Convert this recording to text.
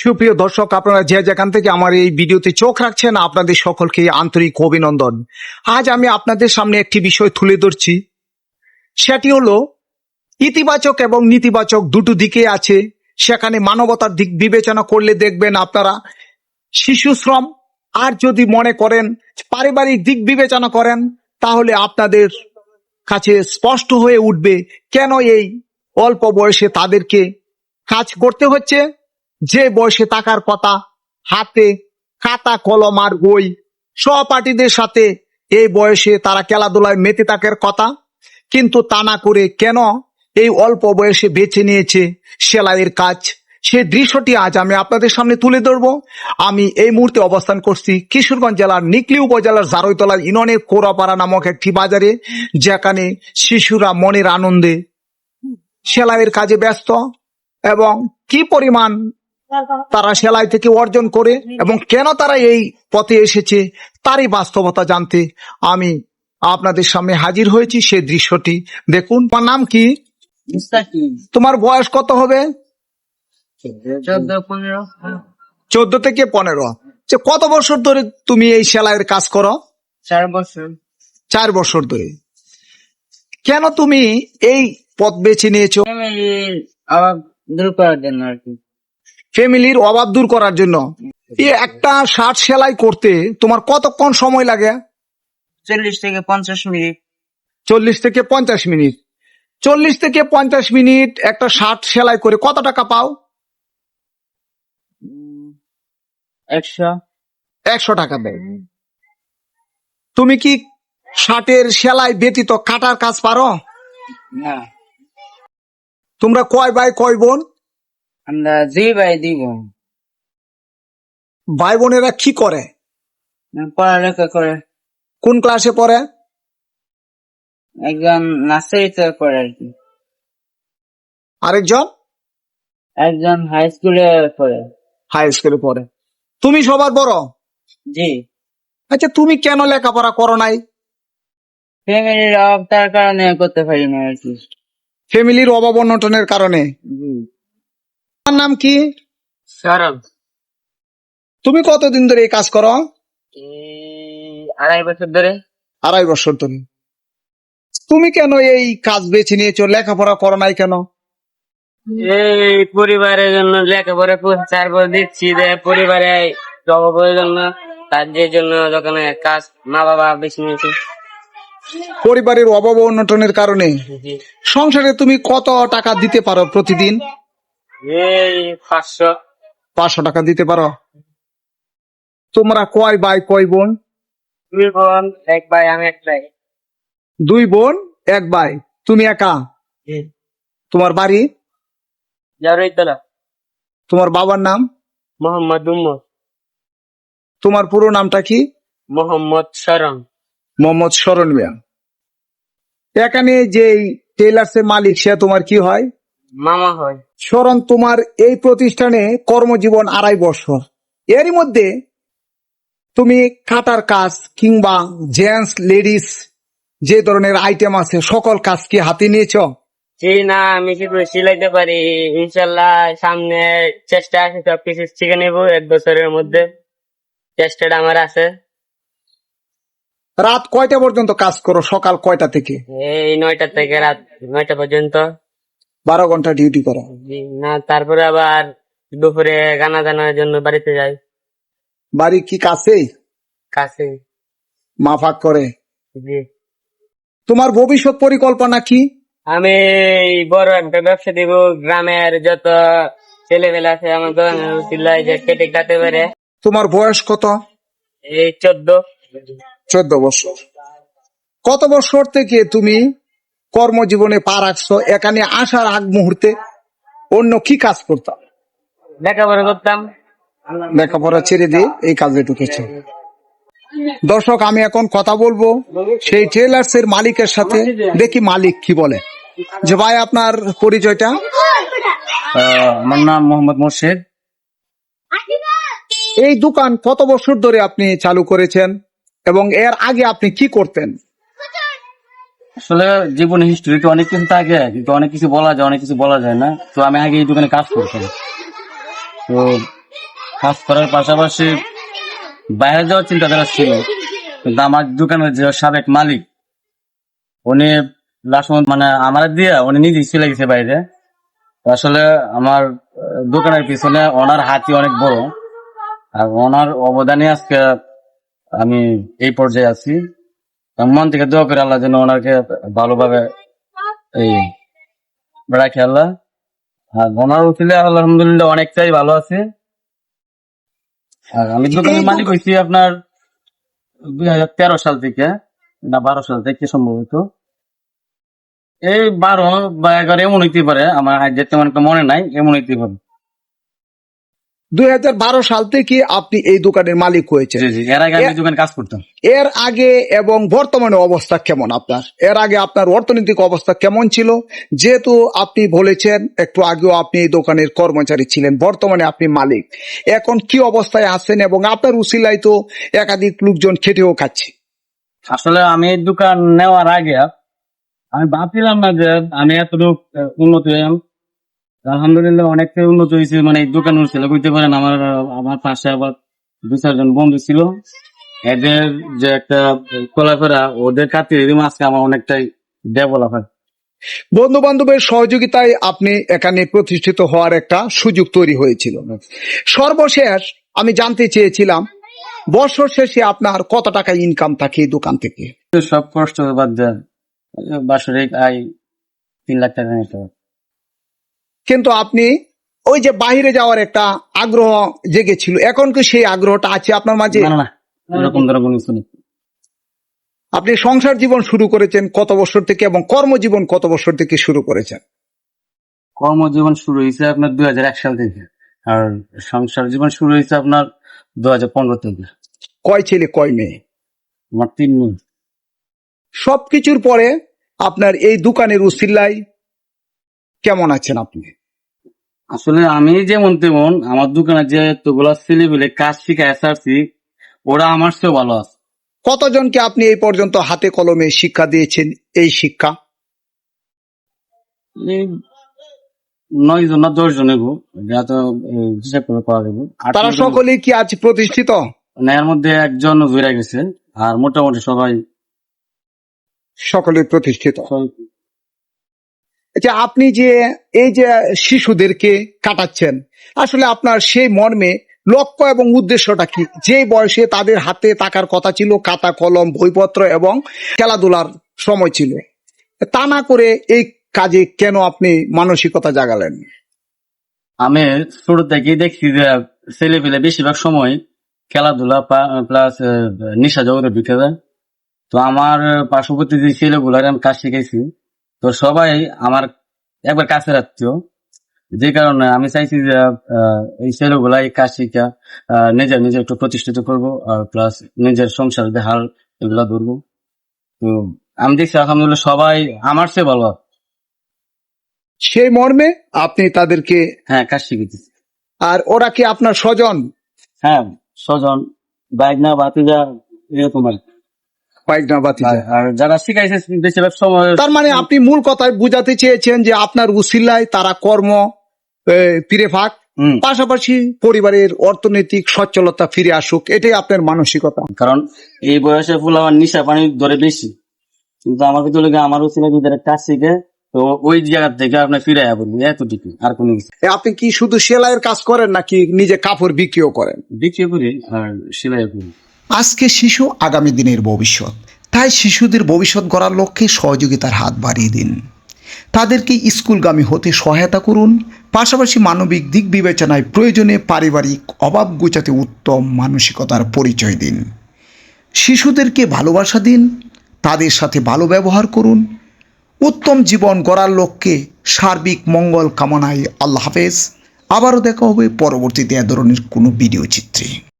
সুপ্রিয় দর্শক, আপনারা যে যেখান থেকে আমার এই ভিডিওতে চোখ রাখছেন, আপনাদের সকলকে আন্তরিক অভিনন্দন। আজ আমি আপনাদের সামনে একটি বিষয় তুলে ধরছি। সেটি হলো, ইতিবাচক এবং নেতিবাচক দুটো দিকে আছে। সেখানে মানবতার দিক বিবেচনা করলে দেখবেন আপনারা শিশু শ্রম, আর যদি মনে করেন পারিবারিক দিক বিবেচনা করেন, তাহলে আপনাদের কাছে স্পষ্ট হয়ে উঠবে কেন এই অল্প বয়সে তাদেরকে কাজ করতে হচ্ছে। যে বয়সে থাকার কথা, হাতে খাতা, কলম আর বই, সহপাঠীদের সাথে এই বয়সে তারা খেলাধুলায় মেতে থাকার কথা, কিন্তু তা না করে কেন এই অল্প বয়সে বেছে নিয়েছে সেলাইয়ের কাজ? সে দৃশ্যটি আজ আমি আপনাদের সামনে তুলে ধরবো। আমি এই মুহূর্তে অবস্থান করছি কিশোরগঞ্জ জেলার নিকলি উপজেলার জারৈতলা ইউনিয়নের কোরাপাড়া নামক একটি বাজারে, যেখানে শিশুরা মনের আনন্দে সেলাইয়ের কাজে ব্যস্ত এবং কি পরিমাণ তারা সেলাই থেকে অর্জন করে এবং কেন তারা এই পথে এসেছে তারই বাস্তবতা জানতে আমি আপনাদের সামনে হাজির হয়েছি সেই দৃশ্যটি দেখুন। তোমার নাম কি? তোমার বয়স কত হবে? চোদ্দ থেকে পনেরো। যে কত বছর ধরে তুমি এই সেলাইয়ের কাজ করো? চার বছর। চার বছর ধরে। কেন তুমি এই পথ বেছে নিয়েছো? অভাব দূর করার জন্য আর কি। ফ্যামিলির অভাব দূর করার জন্য। একটা শার্ট সেলাই করতে তোমার কতক্ষণ সময় লাগে? চল্লিশ থেকে পঞ্চাশ মিনিট। চল্লিশ থেকে পঞ্চাশ মিনিট। চল্লিশ থেকে পঞ্চাশ মিনিট একটা শার্ট সেলাই করে কত টাকা পাও? একশো। একশো টাকা দেয়। তুমি কি শার্টের সেলাই ব্যতীত কাটার কাজ পারো? তোমরা কয় ভাই কয় বোন? আমরা দুই ভাই দুই বোন। ভাই বোনেরা কি করে? পড়ালেখা করে। কোন ক্লাসে পড়ে? একজন নার্সারিতে পড়ে আর কি। আরেকজন? একজন হাই স্কুলে পড়ে। হাই স্কুলে পড়ে। তুমি সবার বড়? জি। আচ্ছা তুমি কেন লেখাপড়া করো নাই? ফ্যামিলির অভাব তার কারণে করতে পারি না আর কি। ফ্যামিলির অভাব অনটনের কারণে? জি। তোমার নাম কি? সরব তুমি কতদিন ধরে এই কাজ করো? আড়াই বছর ধরে। আড়াই বছর ধরে। তুমি কেন এই কাজ বেছে নিয়েছো? লেখাপড়া করো নাই কেন? এই পরিবারের জন্য লেখাপড়া চার বছর দিচ্ছি যে পরিবারে অভাবের জন্য। কাজের জন্য দোকানে কাজ মা বাবা বেশি নিয়েছে। পরিবারের অভাব অনটনের কারণে সংসারে তুমি কত টাকা দিতে পারো প্রতিদিন? পাঁচশো। টাকা দিতে পারো। তোমরা কয় ভাই কয় বোন? দুই বোন এক ভাই আমি এক ভাই। দুই বোন এক ভাই। তুমি একা? তোমার বাড়ি? জারুইতলা। তোমার বাবার নাম? মোহাম্মদ উম্মদ তোমার পুরো নামটা কি? মোহাম্মদ সরম মোহাম্মদ শরণ মিয়া। এখানে যে টেলার্স এর মালিক সে তোমার কি হয়? মামা হয়। শরণ তোমার এই প্রতিষ্ঠানে কর্মজীবন আড়াই বছর। এরই মধ্যে তুমি কাটার কাজ কিংবা জেন্টস লেডিস যে ধরনের আইটেম আছে সকল কাজ কি হাতে নিয়েছ? জি না আমি কি সিলাইতে পারি। ইনশাল্লাহ সামনে চেষ্টা আছে সবকিছু শিখে নেব এক বছরের মধ্যে। চেষ্টাটা আমার আছে। রাত কয়টা পর্যন্ত কাজ করো সকাল কয়টা থেকে? এই নয়টা থেকে রাত নয়টা পর্যন্ত। বারো ঘণ্টা ডিউটি করো। না তারপরে আবার দুপুরে গানা জানার জন্য বাড়িতে যাই। বাড়ি কি কাছেই? কাছে মাফাক করে। জি। তোমার ভবিষ্যৎ পরিকল্পনা কি? আমি বড় একটা ব্যবসা দিব গ্রামের যত ছেলেমেলা আছে আমার দোকানের উচিল্লায় যে কেটে কাটতে পারে। তোমার বয়স কত? এই চোদ্দ। চোদ্দ বছর। কত বছর থেকে তুমি কর্মজীবনে পা রাখছো এখানে আসার আগ মুহূর্তে অন্য কি কাজ করতাম লেখাপড়া করতাম। লেখাপড়া ছেড়ে দিয়ে এই কাজে ঢুকেছে। দর্শক আমি এখন কথা বলব সেই ট্রেলার্স এর মালিকের সাথে। দেখি মালিক কি বলে। যে ভাই আপনার পরিচয়টা? আহ, আমার নাম মোহাম্মদ মোর্শেদ। এই দোকান কত বছর ধরে আপনি চালু করেছেন এবং এর আগে আপনি কি করতেন? আসলে জীবনে হিস্টোরিতে অনেক কিছু থাকে কিন্তু অনেক কিছু বলা যায়, অনেক কিছু বলা যায় না। তো আমি আগে এই দোকানে কাজ করতাম। তো কাজ করার পাশাপাশি বাইরে যাওয়ার চিন্তাধারা ছিল। কিন্তু আমার দোকানের যে সাবেক মালিক, উনি লাস্ট মানে আমার দিয়ে উনি নিজেই চলে গেছে বাইরে। আসলে আমার দোকানের পিছনে ওনার হাতি অনেক বড়। আর ওনার অবদানে আজকে আমি এই পর্যায়ে আছি। মন থেকে দোয়া করে আল্লাহ যেন ওনাকে ভালোভাবে এই রাখে আল্লাহ। আর ওনার উঠিলে আলহামদুলিল্লাহ অনেকটাই ভালো আছে। আর আমি দোকানের মালিক হয়েছি আপনার দুই হাজার তেরো সাল থেকে না বারো সাল থেকে সম্ভবত। এই বারো বা এগারো এমন হইতে পারে আমার যেতে তেমন একটা মনে নাই এমন হইতে পারে। দুই সাল থেকে আপনি এই দোকানের মালিক হয়েছেন। এর আগে আমি দোকানে কাজ করতাম। এর আগে এবং বর্তমানে অবস্থা কেমন আপনার? এর আগে আপনার অর্থনৈতিক অবস্থা কেমন ছিল? যেহেতু আপনি বলেছেন একটু আগেও আপনি এই দোকানের কর্মচারী ছিলেন বর্তমানে আপনি মালিক। এখন কি অবস্থায় আছেন এবং আপনার উসিলায় তো একাধিক লোকজন খেটেও খাচ্ছে। আসলে আমি এই দোকান নেওয়ার আগে আমি ভাবছিলাম না যে আমি এতটুকু উন্নতি আলহামদুলিল্লাহ অনেকটাই উন্নত হয়েছে মানে এই দোকান ছিল বুঝতে পারেন আমার আমার পাশে আবার দু চারজন বন্ধু ছিল। এদের যে একটা চলাফেরা ওদের খাতিরে আজকে আমার অনেকটাই ডেভেলপ হয় বন্ধু বান্ধবের সহযোগিতায় আপনি এখানে প্রতিষ্ঠিত হওয়ার একটা সুযোগ তৈরি হয়েছিল। সর্বশেষ আমি জানতে চেয়েছিলাম বছর শেষে আপনার কত টাকা ইনকাম থাকে এই দোকান থেকে? সব কষ্ট বাদ দেন। বাসরিক আয় তিন লাখ টাকা নিতে। কিন্তু আপনি ওই যে বাইরে যাওয়ার একটা আগ্রহ জেগেছিল। এখন কি সেই আগ্রহটা আছে আপনার মাঝে? আপনি সংসার জীবন শুরু করেছেন কত বছর থেকে এবং কর্মজীবন কত বছর থেকে শুরু করেছেন? কর্মজীবন শুরু হয়েছে আপনার দুই হাজার এক সাল থেকে। আর সংসার জীবন শুরু হয়েছে আপনার দু হাজার পনেরো থেকে। কয় ছেলে কয় মেয়ে? আমার তিন মেয়ে। সবকিছুর পরে আপনার এই দোকানের উসিল্লাই কেমন আছেন আপনি? আসলে আমি যেমন তেমন আমার দোকানে যে এতগুলো ছেলে পেলে কাজ শিখে এসআরসি ওরা আমার চেয়েও ভালো আছে। কতজনকে আপনি এই পর্যন্ত হাতে কলমে শিক্ষা দিয়েছেন এই শিক্ষা? নয় জন না দশ যা তো হিসাব করে পাওয়া যাবে। তারা সকলেই কি আজ প্রতিষ্ঠিত? এর মধ্যে একজন জুড়ে গেছে আর মোটামুটি সবাই সকলে প্রতিষ্ঠিত। আচ্ছা আপনি যে, এই যে শিশুদেরকে কাটাচ্ছেন, আসলে আপনার সেই মর্মে লক্ষ্য এবং উদ্দেশ্যটা কি? যে বয়সে তাদের হাতে থাকার কথা ছিল, খাতা, কলম, বইপত্র এবং খেলাধুলার সময় ছিল। তা না করে এই কাজে কেন আপনি মানসিকতা জাগালেন? আমি ছোট থেকেই দেখছি যে ছেলে পেলে বেশিরভাগ সময় খেলাধুলা প্লাস নিশা জগতে ঢুকে যায়। তো আমার পার্শ্ববর্তী যে ছেলেগুলার আমি কাজ শিখেছি তো সবাই আমার একবার কাছের আত্মীয় যে কারণে আমি চাইছি যে এই ছেলেগুলা এই কাজ শিখা আহ, নিজের একটু প্রতিষ্ঠিত করব আর প্লাস নিজের সংসার হাল এগুলা ধরবো। তো আমি দেখছি আলহামদুলিল্লাহ সবাই আমার চেয়ে ভালো। সেই মর্মে আপনি তাদেরকে হ্যাঁ কাজ শিখেছি আর ওরা কি আপনার স্বজন? হ্যাঁ স্বজন বাইক না বাতিজা এরকম আর কি। পাইকনা আর যারা শিখাইছে বেশিরভাগ সময় তার মানে আপনি মূল কথায় বুঝাতে চেয়েছেন যে আপনার উসিল্লায় তারা কর্ম ফিরে ফাঁক পাশাপাশি পরিবারের অর্থনৈতিক সচ্ছলতা ফিরে আসুক এটাই আপনার মানসিকতা। কারণ এই বয়সে ফুল আমার নিশা পানি ধরে বেশি। কিন্তু আমাকে তো লেগে আমার ছিল যদি কাজ শিখে তো ওই জায়গা থেকে আপনি ফিরে বলবি এতটুকু আর কোনো কিছু আপনি কি শুধু সেলাইয়ের কাজ করেন নাকি নিজে কাপড় বিক্রিও করেন? বিক্রি করি আর সেলাই করি। আজকে শিশু আগামী দিনের ভবিষ্যৎ। তাই শিশুদের ভবিষ্যৎ গড়ার লক্ষ্যে সহযোগিতার হাত বাড়িয়ে দিন। তাদেরকে স্কুলগামী হতে সহায়তা করুন। পাশাপাশি মানবিক দিক বিবেচনায় প্রয়োজনে পারিবারিক অভাব গুচাতে উত্তম মানসিকতার পরিচয় দিন। শিশুদেরকে ভালোবাসা দিন। তাদের সাথে ভালো ব্যবহার করুন। উত্তম জীবন গড়ার লক্ষ্যে সার্বিক মঙ্গল কামনায় আল্লাহ হাফেজ। আবারও দেখা হবে পরবর্তীতে এ ধরনের কোনো ভিডিও চিত্রে।